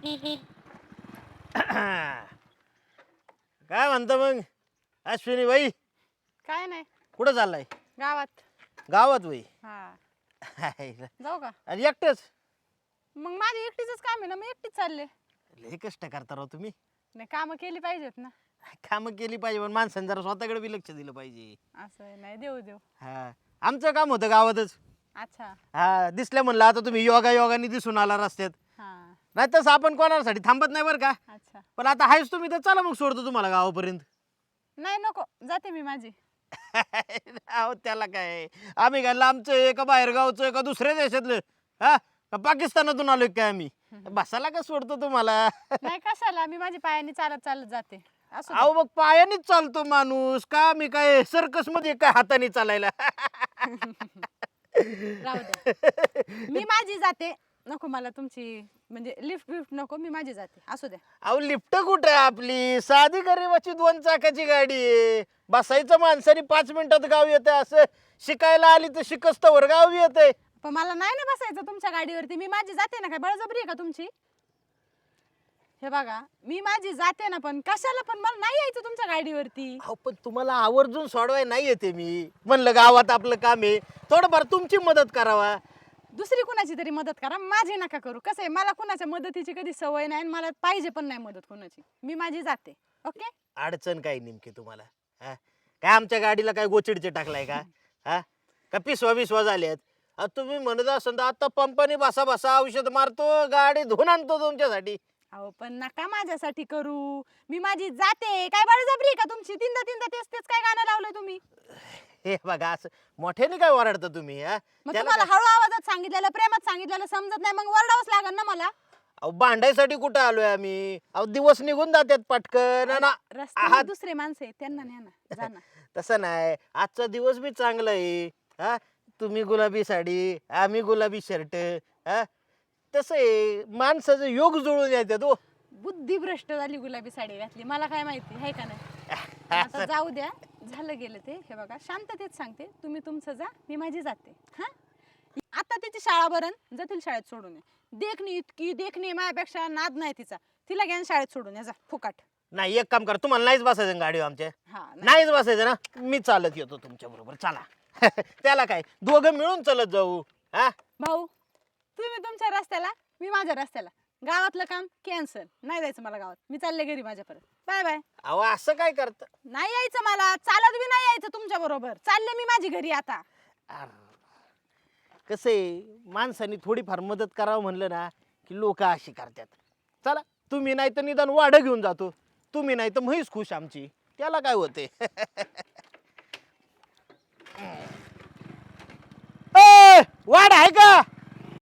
काय म्हणतो मग? अश्विनी बाई काय नाही. कुठं चाललाय? गावात. गावात बाई. हा. आणि जाऊ का? एकटेच? मग माझी एकटीच काम आहे ना मी एकटीच चालले. लय कष्ट करता राव तुम्ही. नाही कामं केली पाहिजेत ना. कामं केली पाहिजे पण माणसाने जरा स्वतःकडे बी लक्ष दिलं पाहिजे. असं आहे, नाही देऊ देऊ. हा. आमचं काम होतं गावातच. अच्छा. हा दिसलं म्हणलं आता तुम्ही योगा योगाने दिसून आला रस्त्यात. नाही तसं आपण कोणासाठी थांबत नाही बरं का. अच्छा. पण आता आहेच तुम्ही तर चला मग सोडतो तुम्हाला गावापर्यंत. नाही नको. जाते मी माझी. अहो त्याला काय? आम्ही काय लांबचं आहे का बाहेर गावचं का दुसऱ्या देशातलं? हा? का पाकिस्तानातून आलोय काय आम्ही? बसायला का सोडतो तुम्हाला? नाही कशाला? मी माझी पायाने चालत चालत जाते. असू दे. अहो मग पायानेच चालतो माणूस. का मी काय सर्कसमध्ये काय हाताने चालायला? राहू मी माझी जाते. नको मला तुमची म्हणजे लिफ्ट बिफ्ट नको मी माझी जाते. असू द्या. अहो लिफ्ट कुठे आहे आपली? साधी गरीबाची दोन चाकाची गाडी आहे. बसायचं माणसाने पाच मिनिटात गाव येते असं शिकायला आली तर शिकस्तवर गाव येते पण मला नाही ना बसायचं तुमच्या गाडीवरती. मी माझी जाते ना काय? बळजबरी आहे का तुमची? हे बघा मी माझी जाते ना पण कशाला पण मला नाही यायचं तुमच्या गाडीवरती. अहो पण तुम्हाला आवर्जून सोडवाय नाही येते मी. म्हणलं गावात आपलं काम आहे. थोडंफार तुमची मदत करावा. दुसरी कुणाची तरी मदत करा. माझी नका करू. कसं आहे मला कुणाच्या मदतीची कधी सवय नाही आणि मला पाहिजे पण नाही मदत कुणाची. मी माझी जाते. ओके? अडचण काय नेमकी तुम्हाला? हा? काय आमच्या गाडीला काय गोचिडचे टाकलाय का? हा? का पिसवा बिसवा झाल्यात अहो, तुम्ही म्हणत असाल तर आता पंपाने बसा बसा औषध मारतो गाडी धुवून आणतो तुमच्यासाठी. अहो पण नका माझ्यासाठी करू. मी माझी जाते. काय बळजबरी का तुमची? तीनदा तीनदा तेच तेच काय गाणं लावलंय तुम्ही? हे बघा असं मोठ्याने काय ओरडता तुम्ही हा? मग त्याला तुम्हाला काय- हळू आवाजात सांगितलेलं प्रेमात सांगितलेलं समजत नाही. मग वरडावंच लागेल ना मला? अहो भांडायसाठी कुठं आलोय आम्ही? अहो दिवस निघून जातात पटकन आणि रस्त्यावर आहात. दुसरे माणसं आहेत. त्यांना न्या ना. जा ना. तसं नाही. आजचा दिवस बी चांगला आहे. हा? तुम्ही गुलाबी साडी आम्ही गुलाबी शर्ट हा? तसं आहे माणसाचं योग जुळून येतात हो. बुद्धी भ्रष्ट झाली गुलाबी साडी घातली मला काय माहिती आहे का नाही? आता जाऊ द्या झालं गेलं ते हे बघा शांततेत सांगते तुम्ही तुमचं जा मी माझी जाते हा? आता तिची शाळा बरं जातील शाळेत सोडून ये. देखणी इतकी देखणी माझ्यापेक्षा नाद नाही तिचा. तिला घ्या आणि शाळेत सोडून या जा फुकाट. नाही एक काम करा तुम्हाला नाहीच बसायचं ना गाडीवर आमच्या. हा नाही. नाहीच बसायचं ना मी चालत येतो तुमच्या बरोबर चला. त्याला काय दोघं मिळून चालत जाऊ हा? भाऊ रस्त्याला मी माझ्या रस्त्याला. गावातलं काम कॅन्सल नाही जायचं मला गावात. मी चालले घरी माझ्या परत बाय बाय अहो असं काय करत? नाही यायचं मला. चालत बी नाही यायचं तुमच्या बरोबर. चालले मी माझी घरी आता. कसं आहे? माणसाने थोडीफार मदत करावं म्हणलं ना की लोक अशी करतात. चला तुम्ही नाही तर निदान वाढ घेऊन जातो. तुम्ही नाही तर म्हैस खुश आमची. त्याला काय होते वाढ आहे का?